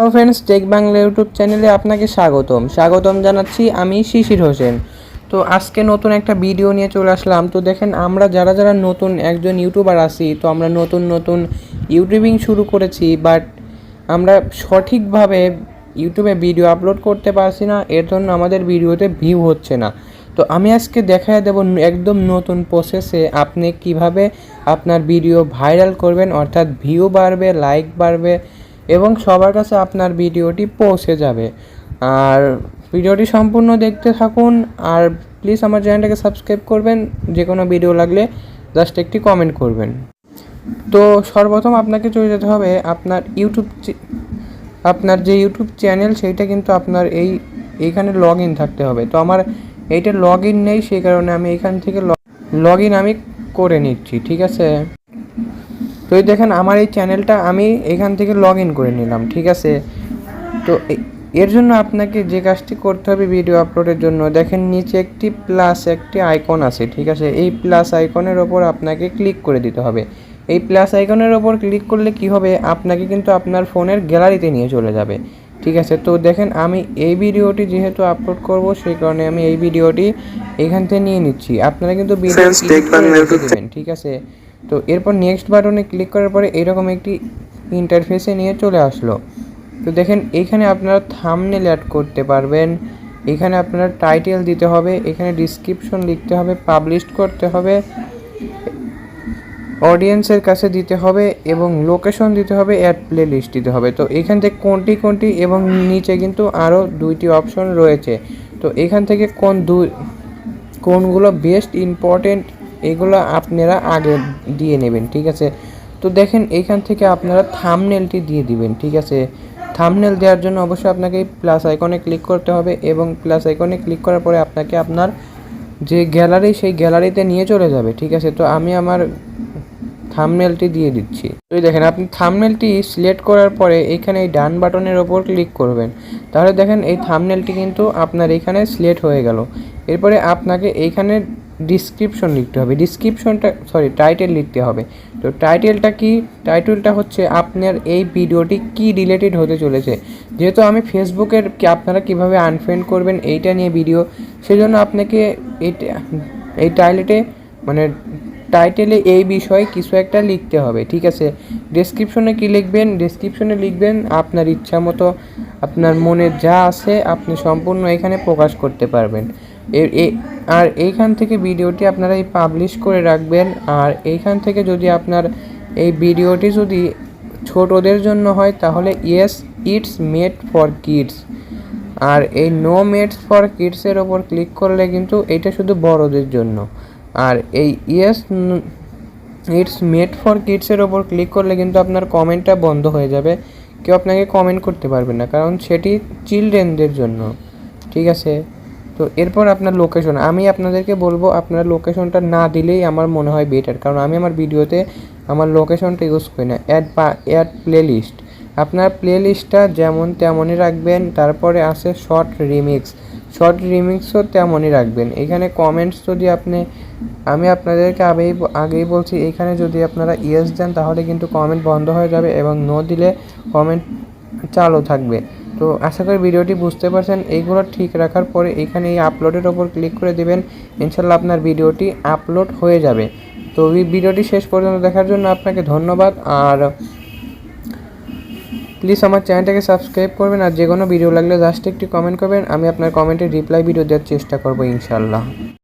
Hello friends tech Bangla YouTube চ্যানেলে আপনাকে স্বাগতম। স্বাগতম জানাচ্ছি আমি শিশির হোসেন। তো আজকে নতুন একটা ভিডিও নিয়ে চলে আসলাম। তো দেখেন, আমরা যারা যারা নতুন একজন ইউটিউবার আছি, তো আমরা নতুন নতুন ইউটিউবিং শুরু করেছি বাট আমরা সঠিকভাবে ইউটিউবে ভিডিও আপলোড করতে পারছি না। এর জন্য আমাদের ভিডিওতে ভিউ হচ্ছে না। তো আমি আজকে দেখায় দেব একদম নতুন প্রসেসে আপনি কীভাবে আপনার ভিডিও ভাইরাল করবেন, অর্থাৎ ভিউ বাড়বে লাইক বাড়বে এবং সবার কাছে আপনার ভিডিওটি পৌঁছে যাবে। আর ভিডিওটি সম্পূর্ণ দেখতে থাকুন, আর প্লিজ আমার চ্যানেলটাকে সাবস্ক্রাইব করবেন যে কোনো ভিডিও লাগলে জাস্ট একটি কমেন্ট করবেন। তো সর্বপ্রথম আপনাকে চলে যেতে হবে আপনার ইউটিউব আপনার যে ইউটিউব চ্যানেল, সেইটা কিন্তু আপনার এই, এইখানে লগ ইন থাকতে হবে। তো আমার এইটা লগ ইন নেই, সেই কারণে আমি এখান থেকে লগ ইন আমি করে নিচ্ছি, ঠিক আছে? তো এই দেখেন আমার এই চ্যানেলটা আমি এখান থেকে লগ ইন করে নিলাম ঠিক আছে? তো এর জন্য আপনাকে যে কাজটি করতে হবে ভিডিও আপলোডের জন্য দেখেন নিচে একটি প্লাস একটি আইকন আছে ঠিক আছে? এই প্লাস আইকনের ওপর আপনাকে ক্লিক করে দিতে হবে। এই প্লাস আইকনের ওপর ক্লিক করলে কি হবে? আপনাকে কিন্তু আপনার ফোনের গ্যালারিতে নিয়ে চলে যাবে ঠিক আছে? তো দেখেন আমি এই ভিডিওটি যেহেতু আপলোড করব সেই কারণে আমি এই ভিডিওটি এখান থেকে নিয়ে নিচ্ছি। আপনারা কিন্তু ভিডিও ঠিক আছে? তো এরপর নেক্সট বাটনে ক্লিক করার পরে এরকম একটি ইন্টারফেসে নিয়ে চলে আসলো। তো দেখেন, এখানে আপনারা থামনেল অ্যাড করতে পারবেন, এখানে আপনারা টাইটেল দিতে হবে, এখানে ডিসক্রিপশন লিখতে হবে পাবলিশ করতে হবে অডিয়েন্সের কাছে দিতে হবে এবং লোকেশন দিতে হবে অ্যাড প্লে লিস্ট দিতে হবে। তো এখান থেকে কোনটি কোনটি এবং নিচে কিন্তু আরও দুইটি অপশন রয়েছে। তো এখান থেকে কোন দুই, কোনগুলো বেস্ট ইম্পর্টেন্ট এগুলো আপনারা আগে দিয়ে নেবেন, ঠিক আছে? তো দেখেন, এখান থেকে আপনারা থামনেলটি দিয়ে দিবেন, ঠিক আছে? থামনেল দেওয়ার জন্য অবশ্যই আপনাকে প্লাস আইকনে ক্লিক করতে হবে এবং প্লাস আইকনে ক্লিক করার পরে আপনাকে আপনার যে গ্যালারি সেই গ্যালারিতে নিয়ে চলে যাবে, ঠিক আছে? তো আমি আমার থামনেলটি দিয়ে দিচ্ছি। তো দেখেন, আপনি থামনেলটি সিলেক্ট করার পরে এখানে এই ডান বাটনের ওপর ক্লিক করবেন। তাহলে দেখেন, এই থামনেলটি কিন্তু আপনার এখানে সিলেক্ট হয়ে গেল। এরপরে আপনাকে এইখানে ডিসক্রিপশন লিখতে হবে। ডিসক্রিপশনটা সরি টাইটেল লিখতে হবে। তো টাইটেলটা কি? টাইটেলটা হচ্ছে আপনার এই ভিডিওটি কি রিলেটেড হতে চলেছে। যেহেতু আমি ফেসবুকের আপনারা কীভাবে আনফ্রেন্ড করবেন এইটা নিয়ে ভিডিও সেজন্য আপনাকে এইটা এই টাইলেটে মানে টাইটেলে এই বিষয়ে কিছু একটা লিখতে হবে, ঠিক আছে? ডেসক্রিপশনে কি লিখবেন? ডেসক্রিপশনে লিখবেন আপনার ইচ্ছা মতো আপনার মনে যা আছে আপনি সম্পূর্ণ এখানে প্রকাশ করতে পারবেন। আর এইখান থেকে ভিডিওটি আপনারা এই পাবলিশ করে রাখবেন। আর এইখান থেকে যদি আপনার এই ভিডিওটি যদি ছোটদের জন্য হয়, তাহলে yes it's made for kids আর এই নো মেডস ফর কিডসের ওপর ক্লিক করলে কিন্তু এটা শুধু বড়দের জন্য। আর এই ইয়েস ইটস মেড ফর কিডসের ওপর ক্লিক করলে কিন্তু আপনার কমেন্টটা বন্ধ হয়ে যাবে। কেউ আপনাকে কমেন্ট করতে পারবে না, কারণ সেটি চিলড্রেনদের জন্য, ঠিক আছে? তো এরপর আপনার লোকেশন আমি আপনাদেরকে বলব আপনার লোকেশনটা না দিলেই আমার মনে হয় বেটার কারণ আমি আমার ভিডিওতে আমার লোকেশনটা ইউজ করি না। অ্যাড বা অ্যাড প্লে লিস্ট আপনার প্লে লিস্টটা যেমন তেমনই রাখবেন, তারপরে আছে শর্ট রিমিক্স শর্ট রিমিক্সও তেমনই রাখবেন। এখানে কমেন্টস যদি আপনি, আমি আপনাদেরকে আগেই আগেই বলছি, এখানে যদি আপনারা ইয়েস দেন, তাহলে কিন্তু কমেন্ট বন্ধ হয়ে যাবে এবং নো দিলে কমেন্ট চালু থাকবে। তো আশা করি ভিডিওটি বুঝতে পারছেন। এইগুলো ঠিক রাখার পরে এখানে এই আপলোডের ওপর ক্লিক করে দেবেন। ইনশাল্লাহ আপনার ভিডিওটি আপলোড হয়ে যাবে। তো এই ভিডিওটি শেষ পর্যন্ত দেখার জন্য আপনাকে ধন্যবাদ। আর প্লিজ আমার চ্যানেলটাকে সাবস্ক্রাইব করবেন আর যে কোনো ভিডিও লাগলে জাস্ট একটি কমেন্ট করবেন, আমি আপনার কমেন্টে রিপ্লাই ভিডিও দেওয়ার চেষ্টা করব ইনশাল্লাহ।